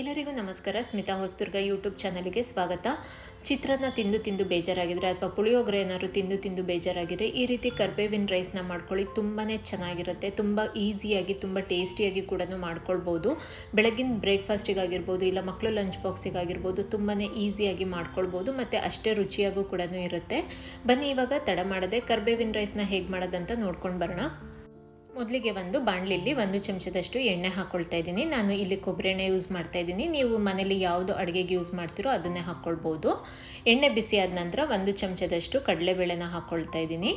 ಎಲ್ಲರಿಗೂ ನಮಸ್ಕಾರ. ಸ್ಮಿತಾ ಹೊಸದುರ್ಗ ಯೂಟ್ಯೂಬ್ ಚಾನಲ್ಗೆ ಸ್ವಾಗತ. ಚಿತ್ರಾನ್ನ ತಿಂದು ತಿಂದು ಬೇಜಾರಾಗಿದ್ರೆ ಅಥವಾ ಪುಳಿಯೋಗರೆ ಏನಾದ್ರು ತಿಂದು ತಿಂದು ಬೇಜಾರಾಗಿದ್ರೆ ಈ ರೀತಿ ಕರ್ಬೇವಿನ ರೈಸ್ನ ಮಾಡ್ಕೊಳ್ಳಿ. ತುಂಬಾ ಚೆನ್ನಾಗಿರುತ್ತೆ. ತುಂಬ ಈಸಿಯಾಗಿ ತುಂಬ ಟೇಸ್ಟಿಯಾಗಿ ಕೂಡ ಮಾಡ್ಕೊಳ್ಬೋದು. ಬೆಳಗಿನ ಬ್ರೇಕ್ಫಾಸ್ಟಿಗಾಗಿರ್ಬೋದು ಇಲ್ಲ ಮಕ್ಕಳು ಲಂಚ್ ಬಾಕ್ಸಿಗಾಗಿರ್ಬೋದು ತುಂಬಾ ಈಸಿಯಾಗಿ ಮಾಡ್ಕೊಳ್ಬೋದು. ಮತ್ತು ಅಷ್ಟೇ ರುಚಿಯಾಗೂ ಕೂಡ ಇರುತ್ತೆ. ಬನ್ನಿ ಇವಾಗ ತಡ ಮಾಡದೆ ಕರ್ಬೇವಿನ ರೈಸ್ನ ಹೇಗೆ ಮಾಡೋದಂತ ನೋಡ್ಕೊಂಡು ಬರೋಣ. ಮೊದಲಿಗೆ ಒಂದು ಬಾಣಲಿಲಿ ಒಂದು ಚಮಚದಷ್ಟು ಎಣ್ಣೆ ಹಾಕ್ಕೊಳ್ತಾ ಇದ್ದೀನಿ. ನಾನು ಇಲ್ಲಿ ಕೊಬ್ಬರಿ ಎಣ್ಣೆ ಯೂಸ್ ಮಾಡ್ತಾ ಇದ್ದೀನಿ. ನೀವು ಮನೇಲಿ ಯಾವುದು ಅಡುಗೆಗೆ ಯೂಸ್ ಮಾಡ್ತೀರೋ ಅದನ್ನೇ ಹಾಕ್ಕೊಳ್ಬೋದು ಎಣ್ಣೆ ಬಿಸಿ ಆದ ನಂತರ ಒಂದು ಚಮಚದಷ್ಟು ಕಡಲೆಬೇಳೆನ ಹಾಕ್ಕೊಳ್ತಾ ಇದ್ದೀನಿ.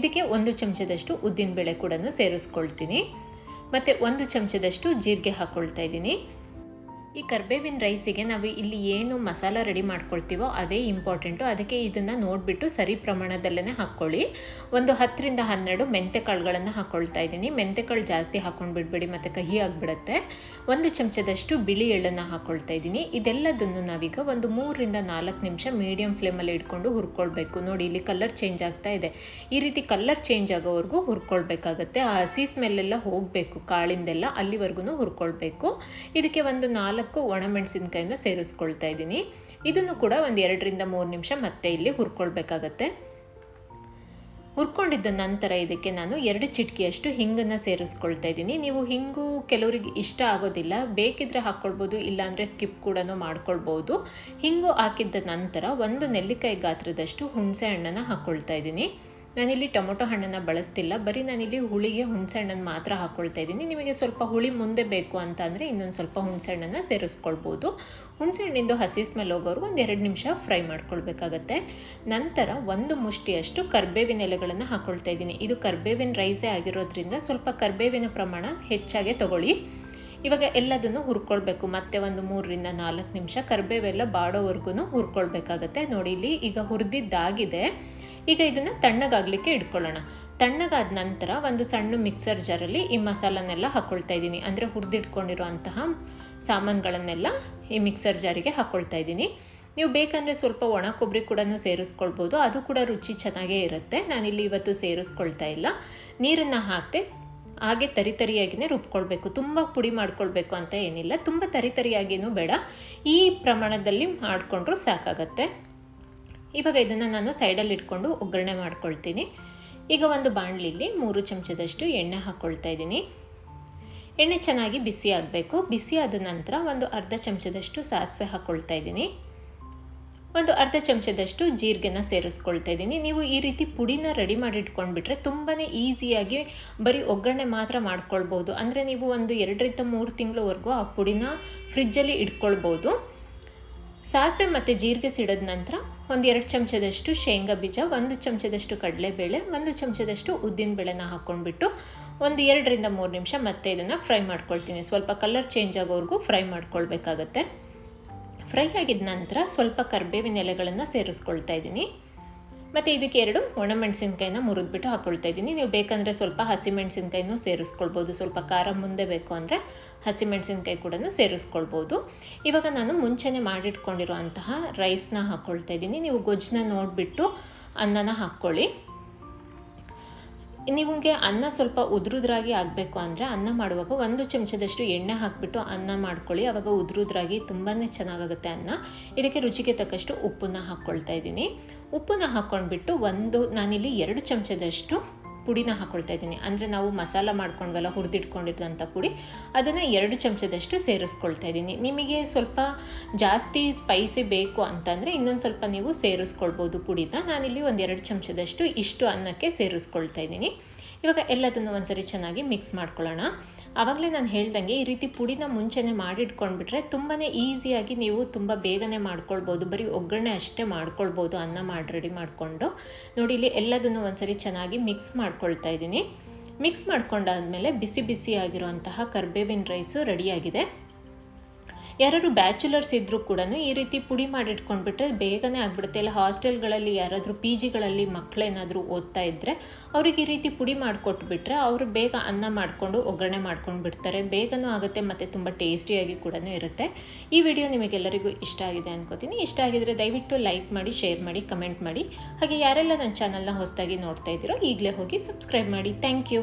ಇದಕ್ಕೆ ಒಂದು ಚಮಚದಷ್ಟು ಉದ್ದಿನಬೇಳೆ ಕೂಡ ಸೇರಿಸ್ಕೊಳ್ತೀನಿ. ಮತ್ತು ಒಂದು ಚಮಚದಷ್ಟು ಜೀರಿಗೆ ಹಾಕ್ಕೊಳ್ತಾ ಇದ್ದೀನಿ. ಈ ಕರ್ಬೇವಿನ ರೈಸಿಗೆ ನಾವು ಇಲ್ಲಿ ಏನು ಮಸಾಲ ರೆಡಿ ಮಾಡ್ಕೊಳ್ತೀವೋ ಅದೇ ಇಂಪಾರ್ಟೆಂಟು. ಅದಕ್ಕೆ ಇದನ್ನು ನೋಡಿಬಿಟ್ಟು ಸರಿ ಪ್ರಮಾಣದಲ್ಲೇ ಹಾಕ್ಕೊಳ್ಳಿ. ಒಂದು ಹತ್ತರಿಂದ ಹನ್ನೆರಡು ಮೆಂತೆ ಕಾಳುಗಳನ್ನು ಹಾಕ್ಕೊಳ್ತಾ ಇದ್ದೀನಿ. ಮೆಂತೆ ಕಾಳು ಜಾಸ್ತಿ ಹಾಕ್ಕೊಂಡು ಬಿಡಬೇಡಿ, ಮತ್ತು ಕಹಿ ಆಗಿಬಿಡುತ್ತೆ. ಒಂದು ಚಮಚದಷ್ಟು ಬಿಳಿ ಎಳ್ಳನ್ನು ಹಾಕ್ಕೊಳ್ತಾ ಇದ್ದೀನಿ. ಇದೆಲ್ಲದನ್ನು ನಾವೀಗ ಒಂದು ಮೂರರಿಂದ ನಾಲ್ಕು ನಿಮಿಷ ಮೀಡಿಯಂ ಫ್ಲೇಮಲ್ಲಿ ಇಟ್ಕೊಂಡು ಹುರ್ಕೊಳ್ಬೇಕು. ನೋಡಿ, ಇಲ್ಲಿ ಕಲರ್ ಚೇಂಜ್ ಆಗ್ತಾ ಇದೆ. ಈ ರೀತಿ ಕಲರ್ ಚೇಂಜ್ ಆಗೋವರೆಗೂ ಹುರ್ಕೊಳ್ಬೇಕಾಗತ್ತೆ. ಆ ಹಸಿ ಸ್ಮೆಲ್ಲೆಲ್ಲ ಹೋಗಬೇಕು, ಕಾಳಿಂದೆಲ್ಲ ಅಲ್ಲಿವರೆಗೂ ಹುರ್ಕೊಳ್ಬೇಕು. ಇದಕ್ಕೆ ಒಂದು ನಾಲ್ಕು ಒಣಮೆಣಸಿನ್ಕಾಯಿನ ಸೇರಿಸ್ಕೊಳ್ತಾ ಇದ್ದೀನಿ. ಇದನ್ನು ಕೂಡ ಒಂದು ಎರಡರಿಂದ ಮೂರು ನಿಮಿಷ ಮತ್ತೆ ಇಲ್ಲಿ ಹುರ್ಕೊಳ್ಬೇಕಾಗತ್ತೆ. ಹುರ್ಕೊಂಡಿದ್ದ ನಂತರ ಇದಕ್ಕೆ ನಾನು ಎರಡು ಚಿಟಕಿಯಷ್ಟು ಹಿಂಗನ್ನು ಸೇರಿಸ್ಕೊಳ್ತಾ ಇದ್ದೀನಿ. ನೀವು ಹಿಂಗು ಕೆಲವರಿಗೆ ಇಷ್ಟ ಆಗೋದಿಲ್ಲ, ಬೇಕಿದ್ರೆ ಹಾಕ್ಕೊಳ್ಬೋದು ಇಲ್ಲಾಂದರೆ ಸ್ಕಿಪ್ ಕೂಡ ಮಾಡ್ಕೊಳ್ಬೋದು. ಹಿಂಗು ಹಾಕಿದ್ದ ನಂತರ ಒಂದು ನೆಲ್ಲಿಕಾಯಿ ಗಾತ್ರದಷ್ಟು ಹುಣಸೆ ಹಣ್ಣನ್ನು ಹಾಕ್ಕೊಳ್ತಾ ಇದ್ದೀನಿ. ನಾನಿಲ್ಲಿ ಟೊಮೊಟೊ ಹಣ್ಣನ್ನು ಬಳಸ್ತಿಲ್ಲ, ಬರೀ ನಾನಿಲ್ಲಿ ಹುಳಿಗೆ ಹುಣಸೆಹಣ್ಣನ್ನು ಮಾತ್ರ ಹಾಕ್ಕೊಳ್ತಾ ಇದ್ದೀನಿ. ನಿಮಗೆ ಸ್ವಲ್ಪ ಹುಳಿ ಮುಂದೆ ಬೇಕು ಅಂತ ಅಂದರೆ ಇನ್ನೊಂದು ಸ್ವಲ್ಪ ಹುಣಸೆಹಣ್ಣನ್ನು ಸೇರಿಸ್ಕೊಳ್ಬೋದು. ಹುಣಸೆಹಣ್ಣಿಂದು ಹಸಿ ಸ್ಮೆಲ್ ಹೋಗೋರ್ಗು ಒಂದು ಎರಡು ನಿಮಿಷ ಫ್ರೈ ಮಾಡ್ಕೊಳ್ಬೇಕಾಗತ್ತೆ. ನಂತರ ಒಂದು ಮುಷ್ಟಿಯಷ್ಟು ಕರ್ಬೇವಿನ ಎಲೆಗಳನ್ನು ಹಾಕ್ಕೊಳ್ತಾ ಇದ್ದೀನಿ. ಇದು ಕರ್ಬೇವಿನ ರೈಸೇ ಆಗಿರೋದ್ರಿಂದ ಸ್ವಲ್ಪ ಕರ್ಬೇವಿನ ಪ್ರಮಾಣ ಹೆಚ್ಚಾಗೆ ತಗೊಳ್ಳಿ. ಇವಾಗ ಎಲ್ಲದನ್ನು ಹುರ್ಕೊಳ್ಬೇಕು. ಮತ್ತೆ ಒಂದು ಮೂರರಿಂದ ನಾಲ್ಕು ನಿಮಿಷ ಕರ್ಬೇವೆಲ್ಲ ಬಾಡೋವರೆಗೂ ಹುರ್ಕೊಳ್ಬೇಕಾಗತ್ತೆ. ನೋಡಿ, ಇಲ್ಲಿ ಈಗ ಹುರಿದಿದ್ದಾಗಿದೆ. ಈಗ ಇದನ್ನು ತಣ್ಣಗಾಗಲಿಕ್ಕೆ ಇಟ್ಕೊಳ್ಳೋಣ ತಣ್ಣಗಾದ ನಂತರ ಒಂದು ಸಣ್ಣ ಮಿಕ್ಸರ್ ಜಾರಲ್ಲಿ ಈ ಮಸಾಲನೆಲ್ಲ ಹಾಕ್ಕೊಳ್ತಾ ಇದ್ದೀನಿ. ಅಂದರೆ ಹುರಿದಿಟ್ಕೊಂಡಿರುವಂತಹ ಸಾಮಾನುಗಳನ್ನೆಲ್ಲ ಈ ಮಿಕ್ಸರ್ ಜಾರಿಗೆ ಹಾಕ್ಕೊಳ್ತಾ ಇದ್ದೀನಿ. ನೀವು ಬೇಕಂದರೆ ಸ್ವಲ್ಪ ಒಣ ಕೊಬ್ಬರಿ ಕೂಡ ಸೇರಿಸ್ಕೊಳ್ಬೋದು. ಅದು ಕೂಡ ರುಚಿ ಚೆನ್ನಾಗೇ ಇರುತ್ತೆ. ನಾನಿಲ್ಲಿ ಇವತ್ತು ಸೇರಿಸ್ಕೊಳ್ತಾ ಇಲ್ಲ. ನೀರನ್ನು ಹಾಕ್ತೆ ಹಾಗೆ ತರಿತರಿಯಾಗಿಯೇ ರುಬ್ಕೊಳ್ಬೇಕು. ತುಂಬ ಪುಡಿ ಮಾಡ್ಕೊಳ್ಬೇಕು ಅಂತ ಏನಿಲ್ಲ. ತುಂಬ ತರಿತರಿಯಾಗಿಯೂ ಬೇಡ. ಈ ಪ್ರಮಾಣದಲ್ಲಿ ಮಾಡಿಕೊಂಡ್ರೂ ಸಾಕಾಗತ್ತೆ. ಇವಾಗ ಇದನ್ನು ನಾನು ಸೈಡಲ್ಲಿ ಇಟ್ಕೊಂಡು ಒಗ್ಗರಣೆ ಮಾಡ್ಕೊಳ್ತೀನಿ. ಈಗ ಒಂದು ಬಾಣಲಿಲಿ ಮೂರು ಚಮಚದಷ್ಟು ಎಣ್ಣೆ ಹಾಕ್ಕೊಳ್ತಾ ಇದ್ದೀನಿ. ಎಣ್ಣೆ ಚೆನ್ನಾಗಿ ಬಿಸಿ ಆಗಬೇಕು. ಬಿಸಿ ಆದ ನಂತರ ಒಂದು ಅರ್ಧ ಚಮಚದಷ್ಟು ಸಾಸಿವೆ ಹಾಕ್ಕೊಳ್ತಾ ಇದ್ದೀನಿ. ಒಂದು ಅರ್ಧ ಚಮಚದಷ್ಟು ಜೀರಿಗೆನ ಸೇರಿಸ್ಕೊಳ್ತಾ ಇದ್ದೀನಿ. ನೀವು ಈ ರೀತಿ ಪುಡಿನ ರೆಡಿ ಮಾಡಿ ಇಟ್ಕೊಂಡ್ಬಿಟ್ರೆ ತುಂಬಾ ಈಸಿಯಾಗಿ ಬರೀ ಒಗ್ಗರಣೆ ಮಾತ್ರ ಮಾಡ್ಕೊಳ್ಬೋದು. ಅಂದರೆ ನೀವು ಒಂದು ಎರಡರಿಂದ ಮೂರು ತಿಂಗಳವರೆಗೂ ಆ ಪುಡಿನ ಫ್ರಿಜ್ಜಲ್ಲಿ ಇಟ್ಕೊಳ್ಬೋದು. ಸಾಸಿವೆ ಮತ್ತು ಜೀರಿಗೆ ಸಿಡಿದ ನಂತರ ಒಂದು ಎರಡು ಚಮಚದಷ್ಟು ಶೇಂಗಾ ಬೀಜ, ಒಂದು ಚಮಚದಷ್ಟು ಕಡಲೆಬೇಳೆ, ಒಂದು ಚಮಚದಷ್ಟು ಉದ್ದಿನ ಬೇಳೆನ ಹಾಕ್ಕೊಂಡ್ಬಿಟ್ಟು ಒಂದು ಎರಡರಿಂದ ಮೂರು ನಿಮಿಷ ಮತ್ತೆ ಇದನ್ನು ಫ್ರೈ ಮಾಡ್ಕೊಳ್ತೀನಿ. ಸ್ವಲ್ಪ ಕಲರ್ ಚೇಂಜ್ ಆಗೋವರೆಗೂ ಫ್ರೈ ಮಾಡ್ಕೊಳ್ಬೇಕಾಗತ್ತೆ. ಫ್ರೈ ಆಗಿದ ನಂತರ ಸ್ವಲ್ಪ ಕರ್ಬೇವಿನ ಎಲೆಗಳನ್ನು ಸೇರಿಸ್ಕೊಳ್ತಾ ಇದ್ದೀನಿ. ಮತ್ತು ಇದಕ್ಕೆ ಎರಡು ಒಣಮೆಣಸಿನ್ಕಾಯಿನ ಮುರಿದ್ಬಿಟ್ಟು ಹಾಕ್ಕೊಳ್ತಾ ಇದ್ದೀನಿ. ನೀವು ಬೇಕಂದರೆ ಸ್ವಲ್ಪ ಹಸಿಮೆಣಸಿನ್ಕಾಯಿನೂ ಸೇರಿಸ್ಕೊಳ್ಬೋದು. ಸ್ವಲ್ಪ ಖಾರ ಮುಂದೆ ಬೇಕು ಅಂದರೆ ಹಸಿಮೆಣಸಿನ್ಕಾಯಿ ಕೂಡ ಸೇರಿಸ್ಕೊಳ್ಬೋದು. ಇವಾಗ ನಾನು ಮುಂಚೆನೇ ಮಾಡಿಟ್ಕೊಂಡಿರುವಂತಹ ರೈಸ್ನ ಹಾಕ್ಕೊಳ್ತಾ ಇದ್ದೀನಿ. ನೀವು ಗೊಜ್ಜನ್ನ ನೋಡಿಬಿಟ್ಟು ಅನ್ನನ ಹಾಕ್ಕೊಳ್ಳಿ. ನಿಮಗೆ ಅನ್ನ ಸ್ವಲ್ಪ ಉದುರುದ್ರಾಗಿ ಆಗಬೇಕು ಅಂದರೆ ಅನ್ನ ಮಾಡುವಾಗ ಒಂದು ಚಮಚದಷ್ಟು ಎಣ್ಣೆ ಹಾಕಿಬಿಟ್ಟು ಅನ್ನ ಮಾಡ್ಕೊಳ್ಳಿ. ಆವಾಗ ಉದ್ರುದ್ರಾಗಿ ತುಂಬಾ ಚೆನ್ನಾಗಾಗುತ್ತೆ ಅನ್ನ. ಇದಕ್ಕೆ ರುಚಿಗೆ ತಕ್ಕಷ್ಟು ಉಪ್ಪನ್ನ ಹಾಕ್ಕೊಳ್ತಾ ಇದ್ದೀನಿ. ಉಪ್ಪನ್ನ ಹಾಕ್ಕೊಂಡ್ಬಿಟ್ಟು ಒಂದು ನಾನಿಲ್ಲಿ ಎರಡು ಚಮಚದಷ್ಟು ಪುಡಿನ ಹಾಕ್ಕೊಳ್ತಾ ಇದ್ದೀನಿ. ಅಂದರೆ ನಾವು ಮಸಾಲ ಮಾಡ್ಕೊಂಡ್ವಲ್ಲ ಹುರಿದಿಟ್ಕೊಂಡಿರೋಂಥ ಪುಡಿ, ಅದನ್ನು ಎರಡು ಚಮಚದಷ್ಟು ಸೇರಿಸ್ಕೊಳ್ತಾ ಇದ್ದೀನಿ. ನಿಮಗೆ ಸ್ವಲ್ಪ ಜಾಸ್ತಿ ಸ್ಪೈಸಿ ಬೇಕು ಅಂತಂದರೆ ಇನ್ನೊಂದು ಸ್ವಲ್ಪ ನೀವು ಸೇರಿಸ್ಕೊಳ್ಬೋದು ಪುಡಿನ. ನಾನಿಲ್ಲಿ ಒಂದು ಎರಡು ಚಮಚದಷ್ಟು ಇಷ್ಟು ಅನ್ನಕ್ಕೆ ಸೇರಿಸ್ಕೊಳ್ತಾ ಇದ್ದೀನಿ. ಇವಾಗ ಎಲ್ಲದನ್ನು ಒಂದ್ಸರಿ ಚೆನ್ನಾಗಿ ಮಿಕ್ಸ್ ಮಾಡ್ಕೊಳ್ಳೋಣ. ಆವಾಗಲೇ ನಾನು ಹೇಳ್ದಂಗೆ ಈ ರೀತಿ ಪುಡಿನ ಮುಂಚೆನೇ ಮಾಡಿಟ್ಕೊಂಡ್ಬಿಟ್ರೆ ತುಂಬಾ ಈಸಿಯಾಗಿ ನೀವು ತುಂಬ ಬೇಗನೆ ಮಾಡ್ಕೊಳ್ಬೋದು. ಬರೀ ಒಗ್ಗರಣೆ ಅಷ್ಟೇ ಮಾಡ್ಕೊಳ್ಬೋದು ಅನ್ನ ಮಾಡಿ ರೆಡಿ ಮಾಡಿಕೊಂಡು. ನೋಡಿ, ಇಲ್ಲಿ ಎಲ್ಲದನ್ನು ಒಂದ್ಸರಿ ಚೆನ್ನಾಗಿ ಮಿಕ್ಸ್ ಮಾಡ್ಕೊಳ್ತಾ ಇದ್ದೀನಿ. ಮಿಕ್ಸ್ ಮಾಡ್ಕೊಂಡಾದಮೇಲೆ ಬಿಸಿ ಬಿಸಿಯಾಗಿರುವಂತಹ ಕರ್ಬೇವಿನ ರೈಸು ರೆಡಿಯಾಗಿದೆ ಯಾರಾದ್ರು ಬ್ಯಾಚುಲರ್ಸ್ ಇದ್ದರೂ ಕೂಡ ಈ ರೀತಿ ಪುಡಿ ಮಾಡಿಟ್ಕೊಂಡ್ಬಿಟ್ರೆ ಬೇಗನೆ ಆಗಿಬಿಡುತ್ತೆ. ಇಲ್ಲ, ಹಾಸ್ಟೆಲ್ಗಳಲ್ಲಿ ಯಾರಾದರೂ ಪಿ ಜಿಗಳಲ್ಲಿ ಮಕ್ಕಳೇನಾದರೂ ಓದ್ತಾ ಇದ್ದರೆ ಅವ್ರಿಗೆ ಈ ರೀತಿ ಪುಡಿ ಮಾಡಿಕೊಟ್ಬಿಟ್ರೆ ಅವರು ಬೇಗ ಅನ್ನ ಮಾಡಿಕೊಂಡು ಒಗ್ಗರಣೆ ಮಾಡ್ಕೊಂಡು ಬಿಡ್ತಾರೆ. ಬೇಗನೂ ಆಗುತ್ತೆ ಮತ್ತು ತುಂಬ ಟೇಸ್ಟಿಯಾಗಿ ಕೂಡ ಇರುತ್ತೆ. ಈ ವಿಡಿಯೋ ನಿಮಗೆಲ್ಲರಿಗೂ ಇಷ್ಟ ಆಗಿದೆ ಅನ್ಕೋತೀನಿ. ಇಷ್ಟ ಆಗಿದರೆ ದಯವಿಟ್ಟು ಲೈಕ್ ಮಾಡಿ, ಶೇರ್ ಮಾಡಿ, ಕಮೆಂಟ್ ಮಾಡಿ. ಹಾಗೆ ಯಾರೆಲ್ಲ ನನ್ನ ಚಾನಲ್ನ ಹೊಸದಾಗಿ ನೋಡ್ತಾ ಇದ್ದೀರೋ ಈಗಲೇ ಹೋಗಿ ಸಬ್ಸ್ಕ್ರೈಬ್ ಮಾಡಿ. Thank you.